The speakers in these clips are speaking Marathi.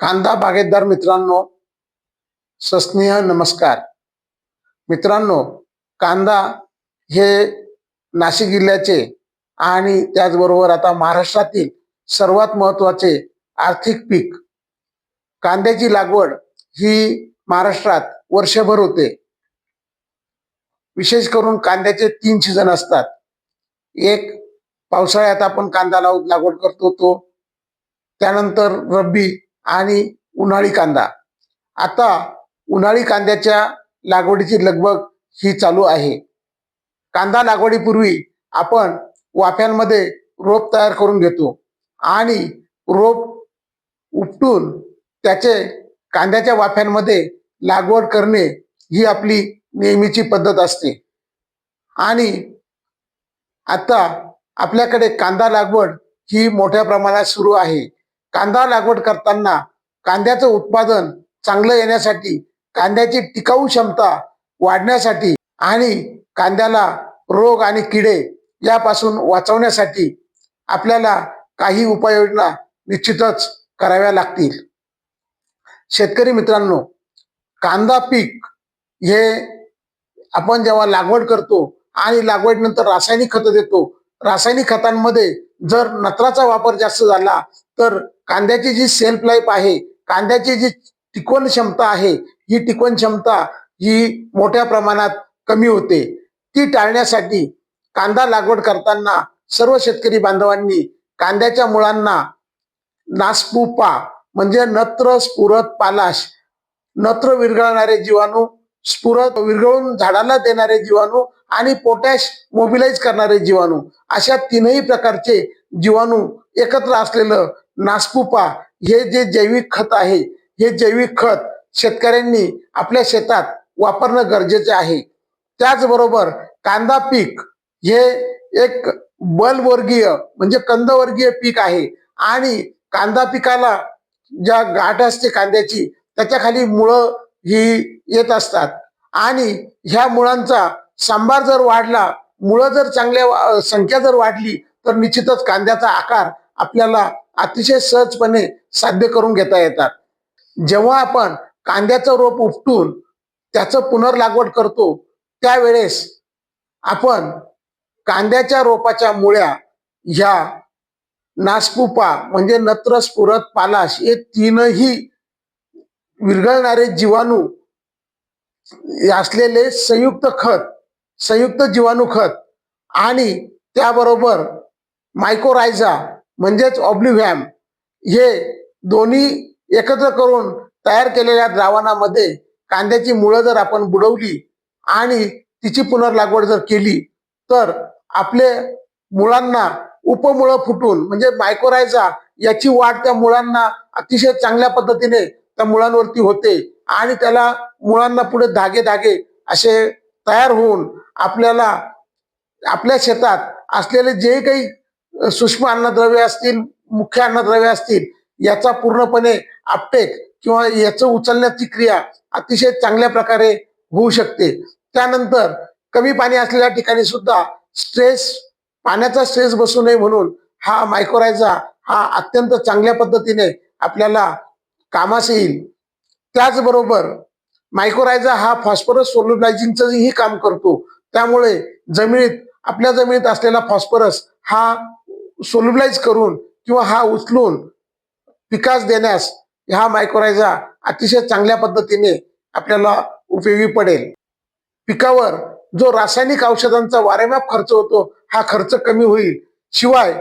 कांदा बागेतदार मित्रांनो सस्नेह नमस्कार. मित्रांनो कांदा हे नाशिक जिल्ह्याचे आणि त्याचबरोबर आता महाराष्ट्रातील सर्वात महत्त्वाचे आर्थिक पीक कांद्याची लागवड ही महाराष्ट्रात वर्षभर होते. विशेष करून कांद्याचे तीन सीझन असतात. एक पावसाळ्यात आपण कांदा लावून लागवड करतो तो त्यानंतर रब्बी आणि उन्हाळी कांदा. आता उन्हाळी कांद्याच्या लागवडीची लगबग ही चालू आहे. कांदा लागवडीपूर्वी आपण वाफ्यांमध्ये रोप तयार करून घेतो आणि रोप उपटून त्याचे कांद्याच्या वाफ्यांमध्ये लागवड करणे ही आपली नेहमीची पद्धत असते. आणि आता आपल्याकडे कांदा लागवड ही मोठ्या प्रमाणात सुरू आहे. कांदा लागवड करताना कांद्याचं उत्पादन चांगलं येण्यासाठी कांद्याची टिकाऊ क्षमता वाढण्यासाठी आणि कांद्याला रोग आणि किडे यापासून वाचवण्यासाठी आपल्याला काही उपाययोजना निश्चितच कराव्या लागतील. शेतकरी मित्रांनो कांदा पीक हे आपण जेव्हा लागवड करतो आणि लागवडीनंतर रासायनिक खतं देतो रासायनिक खतांमध्ये जर नत्राचा वापर जास्त झाला तर कांद्याची जी सेल्फ लाईफ आहे कांद्याची जी टिकवण क्षमता आहे ही टिकवण क्षमता ही मोठ्या प्रमाणात कमी होते. ती टाळण्यासाठी कांदा लागवड करताना सर्व शेतकरी बांधवांनी कांद्याच्या मुळांना नासपुपा म्हणजे नत्र स्फुरत पालाश नत्र विरघळणारे जीवाणू स्फुरत विरघळून झाडाला देणारे जीवाणू आणि पोटॅश मोबिलाइज करणारे जीवाणू. अशा तीनही प्रकारचे जीवाणू एकत्र असलेलं नासपुपा हे जे जैविक खत आहे हे जैविक खत शेतकऱ्यांनी आपल्या शेतात वापरणं गरजेचे आहे. त्याचबरोबर कांदा पीक हे एक बलवर्गीय म्हणजे कंदवर्गीय पीक आहे आणि कांदा पिकाला ज्या गाठ असते कांद्याची त्याच्याखाली मुळं ही येत असतात आणि ह्या मुळांचा सांबार जर वाढला मुळं जर चांगल्या संख्या जर वाढली तर निश्चितच कांद्याचा आकार आपल्याला अतिशय सहजपणे साध्य करून घेता येतात. जेव्हा आपण कांद्याचं रोप उपटून त्याचं पुनर्लागवड करतो त्यावेळेस आपण कांद्याच्या रोपाच्या मुळ्या ह्या नासपुपा म्हणजे नत्र स्फुरत पालाश हे तीनही विरघळणारे जीवाणू असलेले संयुक्त खत संयुक्त जीवाणू खत आणि त्याबरोबर मायकोरायझा म्हणजेच ऑब्लिव्हॅम हे दोन्ही एकत्र करून तयार केलेल्या द्रावणामध्ये कांद्याची मुळं जर आपण बुडवली आणि तिची पुनर्लागवड जर केली तर आपले मुळांना उपमुळं फुटून म्हणजे मायकोरायझा याची वाढ त्या मुळांना अतिशय चांगल्या पद्धतीने त्या मुळांवरती होते आणि त्याला मुळांना पुढे धागे धागे असे तयार होऊन आपल्याला आपल्या शेतात असलेले जे काही सूक्ष्म अन्नद्रव्य असतील मुख्य अन्नद्रव्य असतील याचा पूर्णपणे आपटेक किंवा याचं उचलण्याची क्रिया अतिशय चांगल्या प्रकारे होऊ शकते. त्यानंतर कमी पाणी असलेल्या ठिकाणी सुद्धा स्ट्रेस पाण्याचा स्ट्रेस बसू नये म्हणून हा मायक्रोरायझा हा अत्यंत चांगल्या पद्धतीने आपल्याला कामास येईल. त्याचबरोबर मायक्रोरायझा हा फॉस्फरस सोल्युलायझिंगचंही काम करतो. त्यामुळे जमिनीत आपल्या जमिनीत असलेला फॉस्फरस हा सोल्युलाइज करून किंवा हा उचलून पिकास देण्यास हा मायक्रोरायझा अतिशय चांगल्या पद्धतीने आपल्याला उपयोगी पडेल. पिकावर जो रासायनिक औषधांचा वारेमाप खर्च होतो हा खर्च कमी होईल. शिवाय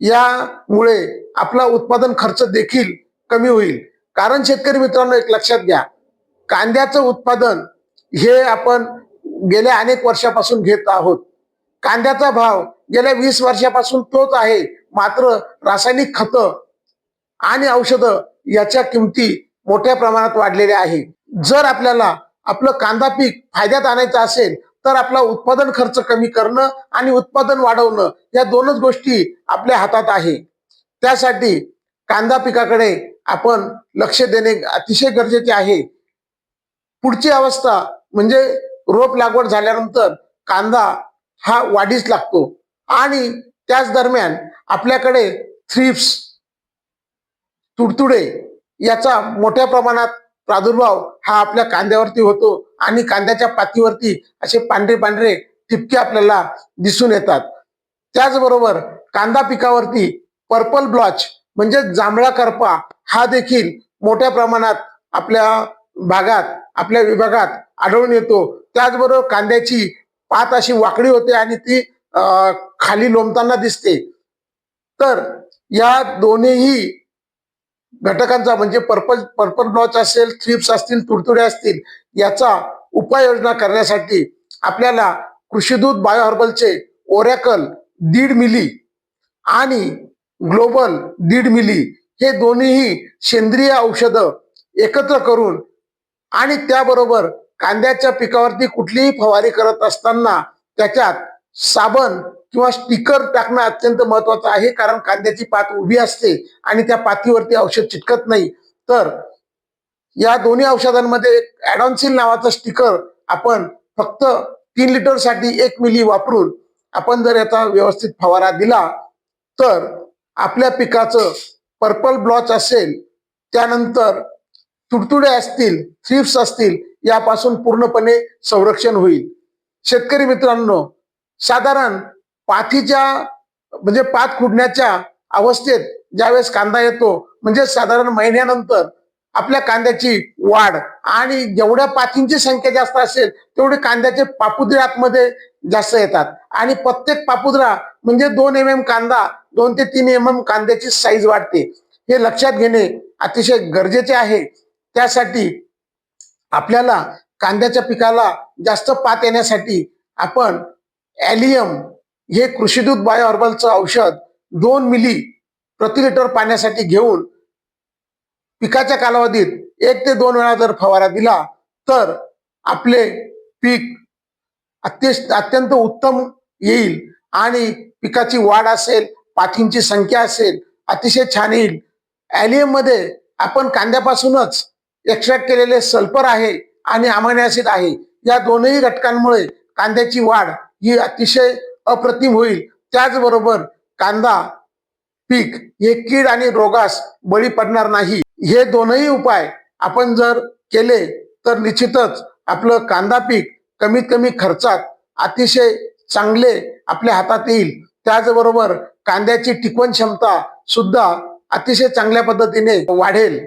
यामुळे आपला उत्पादन खर्च देखील कमी होईल. कारण शेतकरी मित्रांनो एक लक्षात घ्या. कांद्याचं उत्पादन हे आपण गेल्या अनेक वर्षापासून घेत आहोत. कांद्याचा भाव गेल्या वीस वर्षापासून तोच आहे. मात्र रासायनिक खतं आणि औषधं याच्या किमती मोठ्या प्रमाणात वाढलेल्या आहे. जर आपल्याला आपलं कांदा पीक फायद्यात आणायचं असेल तर आपला उत्पादन खर्च कमी करणं आणि उत्पादन वाढवणं या दोनच गोष्टी आपल्या हातात आहे. त्यासाठी कांदा पिकाकडे आपण लक्ष देणे अतिशय गरजेचे आहे. पुढची अवस्था म्हणजे रोप लागवड झाल्यानंतर कांदा हा वाढीस लागतो. आणि त्याच दरम्यान आपल्याकडे थ्रिप्स तुडतुडे याचा मोठ्या प्रमाणात प्रादुर्भाव हा आपल्या कांद्यावरती होतो आणि कांद्याच्या पातीवरती असे पांढरे पांढरे ठिपके आपल्याला दिसून येतात. त्याचबरोबर कांदा पिकावरती पर्पल ब्लॉच म्हणजे जांभळा करपा हा देखील मोठ्या प्रमाणात आपल्या भागात आपल्या विभागात आढळून येतो. त्याचबरोबर कांद्याची पात अशी वाकडी होते आणि ती खाली लोंबताना दिसते. तर या दोन्हीही घटकांचा म्हणजे पर्पल पर्पल ब्लॉच असेल थ्रिप्स असतील तुडतुडे असतील याचा उपाययोजना करण्यासाठी आपल्याला कृषीदूत बायो हर्बलचे ओरॅकल दीड मिली आणि ग्लोबल दीड मिली हे दोन्हीही सेंद्रिय औषधं एकत्र करून आणि त्याबरोबर कांद्याच्या पिकावरती कुठलीही फवारी करत असताना त्याच्यात साबण किंवा स्टिकर टाकणं अत्यंत महत्वाचं आहे कारण कांद्याची पात उभी असते आणि त्या पातीवरती औषध चिटकत नाही. तर या दोन्ही औषधांमध्ये ऍडॉन्सिल नावाचं स्टिकर आपण फक्त तीन लिटरसाठी एक मिली वापरून आपण जर याचा व्यवस्थित फवारा दिला तर आपल्या पिकाचं पर्पल ब्लॉच असेल त्यानंतर तुडतुडे असतील थ्रिप्स असतील यापासून पूर्णपणे संरक्षण होईल. शेतकरी मित्रांनो साधारण पाथीच्या म्हणजे पात खुडण्याच्या अवस्थेत ज्यावेळेस कांदा येतो म्हणजे साधारण महिन्यानंतर आपल्या कांद्याची वाढ आणि जेवढ्या पाथींची संख्या जास्त असेल तेवढे कांद्याचे पापुद्रे आतमध्ये जास्त येतात. आणि प्रत्येक पापुद्रा म्हणजे दोन एम एम कांदा दोन ते तीन एम एम कांद्याची साईज वाढते. हे लक्षात घेणे अतिशय गरजेचे आहे. त्यासाठी आपल्याला कांद्याच्या पिकाला जास्त पात येण्यासाठी आपण ॲलियम हे कृषीदूत बायो हर्बलचं औषध दोन मिली प्रति लिटर पाण्यासाठी घेऊन पिकाच्या कालावधीत एक ते दोन वेळा जर फवारा दिला तर आपले पीक अत्य अत्यंत उत्तम येईल आणि पिकाची वाढ असेल पाठींची संख्या असेल अतिशय छान येईल. ॲलियममध्ये आपण कांद्यापासूनच एक्स्ट्रॅक्ट केलेले सल्फर आहे आणि अमायनो आहे. या दोनही घटकांमुळे कांद्याची वाढ ही अतिशय अप्रतिम होईल. त्याचबरोबर कांदा पीक हे कीड आणि रोगास बळी पडणार नाही. हे दोनही उपाय आपण जर केले तर निश्चितच आपलं कांदा पीक कमीत कमी खर्चात अतिशय चांगले आपल्या हातात येईल. त्याचबरोबर कांद्याची टिकवण क्षमता सुद्धा अतिशय चांगल्या पद्धतीने वाढेल.